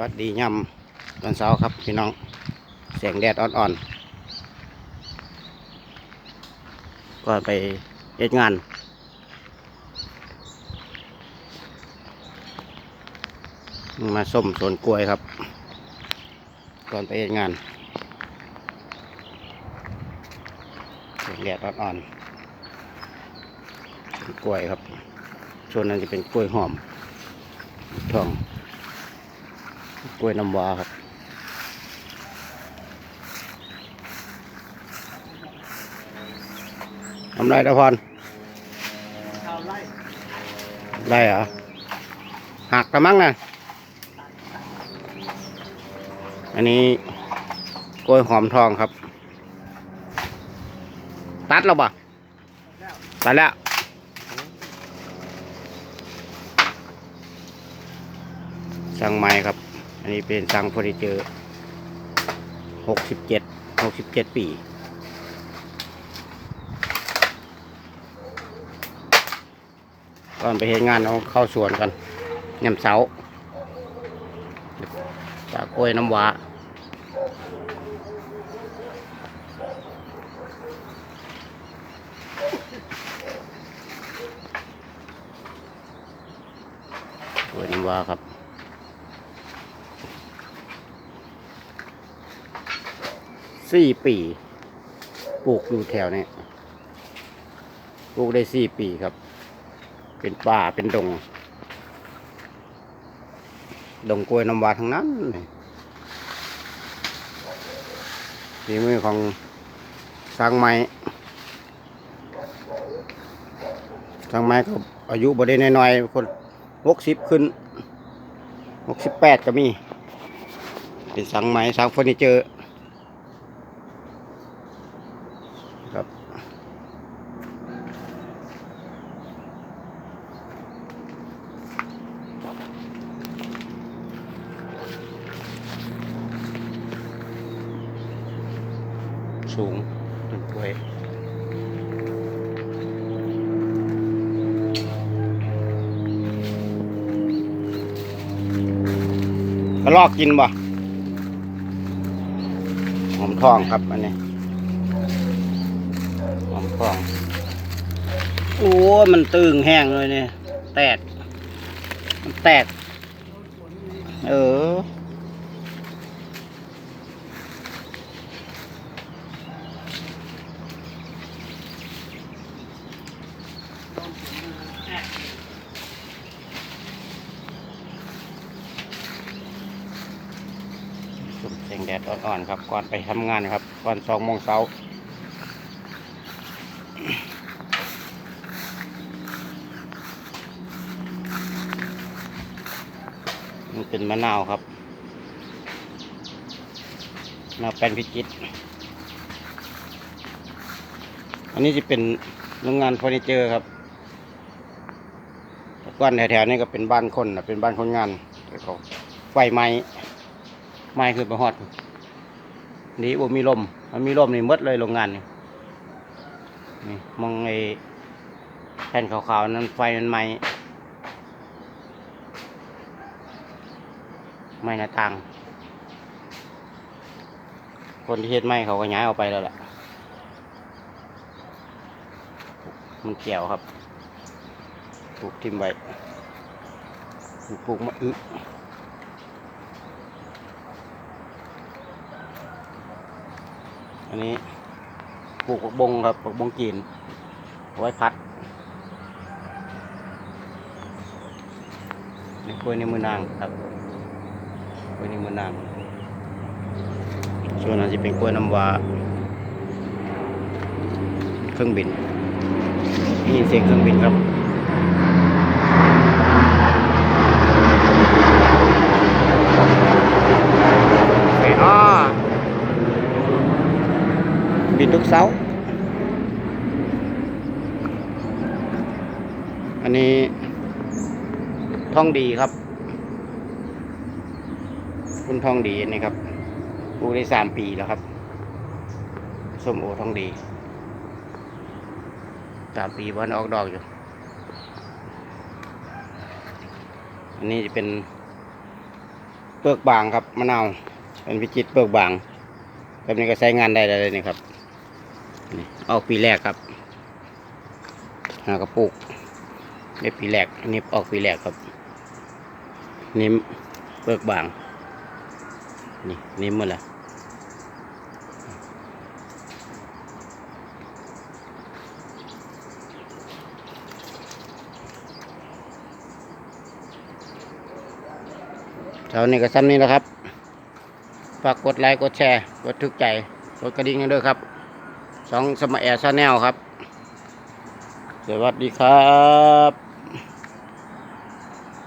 วัสดีย่ำตอนเช้าครับพี่น้องแสงแดดอ่อนๆ ก็ไปเฮ็ดงาน มาส้มสวนกล้วยครับ ก่อนไปเฮ็ดงานแสงแดดอ่อนๆกล้วยครับส่วนนั้นจะเป็นกล้วยหอมทอง กล้วยน้ำว้าครับทำไรตะพรชาวไร่ได้เหรอหักกระมังนะอันนี้กล้วยหอมทองครับ ตัดแล้วปะตัดแล้วสั่งไม้ครับ อันนี้เป็นสั่งเฟอร์นิเจอร์หกสิบเจ็ดหกสิบเจ็ดปีก่อนไปเห็นงานเอาเข้าสวนกันยำเสาจากกล้วยน้ำว้าสวยน้ำว้าครับ สี่ปีปลูกอยู่แถวนี้ปลูกได้สี่ปีครับ เป็นป่าเป็นดง ดงกล้วยน้ำว้าทั้งนั้นฝีมือของสร้างไม้สร้างไม้ก็อายุบ่ได้น้อยๆคนหกสิบขึ้นหกสิบแปดก็มี เป็นสร้างไม้สร้างเฟอร์นิเจอร์ สูงต้นกล้วยกระลอกกินบ่หอมทองครับอันนี้หอมทองโอ้มันตึงแห้งเลยเนี่ยแตกมันแตกเออ แสงแดดอ่อนๆครับ ก่อนไปทำงานครับก่อนสองโมงเช้านี่เป็นมะนาวครับมะนาวแป้นพิจิต อันนี้จะเป็นโรงงานเฟอร์นิเจอร์ครับก้อนแถวๆนี้ก็เป็นบ้านคนนะเป็นบ้านคนงานแต่เขาไฟไหม้ ไม้คือไปฮอดนี่บ่มีลมมันมีลมนี่มดเลยโรงงานนี่นี่มองไอ้แผ่นขาวๆนั้นไฟมันไหม้ไม่หน้าต่าง คนที่เฮ็ดไม่เขาก็ย้ายออกไปแล้วแหละมันเกี่ยวครับ ปลูกทิมไว้ปลูกมะอึ อันนี้ปลูกบงครับผักบงจีนไว้พัดนี่กล้วยในมือนางครับกล้วยในมือนางส่วนนั้นจะเป็นกล้วยน้ำว้าเครื่องบินได้ยินเสียงเครื่องบินครับ เสียงอ้อบินทุกเสาร์ อันนี้ท่องดีครับ คุณทองดีนี่ครับปลูกได้สามปีแล้วครับส้มโอทองดีสามปีวันออกดอกอยู่ อันนี้จะเป็นเปลือกบางครับมะนาวเป็นพิจิตเปลือกบางแบบนี้ก็ใช้งานได้เลยนี่ครับออกปีแรกครับหากระปุ กนี่ปีแรกอันนี้ออกปีแรกครับนิ่มเปลือกบาง นี่นิ่มหมดล้วเท่านี้ก็ซ้ำนี้แล้วครับ ฝากกดไลค์กดแชร์กดทึกใจกดกระดิ่งกันด้วยครับ สองสมัยแอร์ชาแนลครับ สวัสดีครับ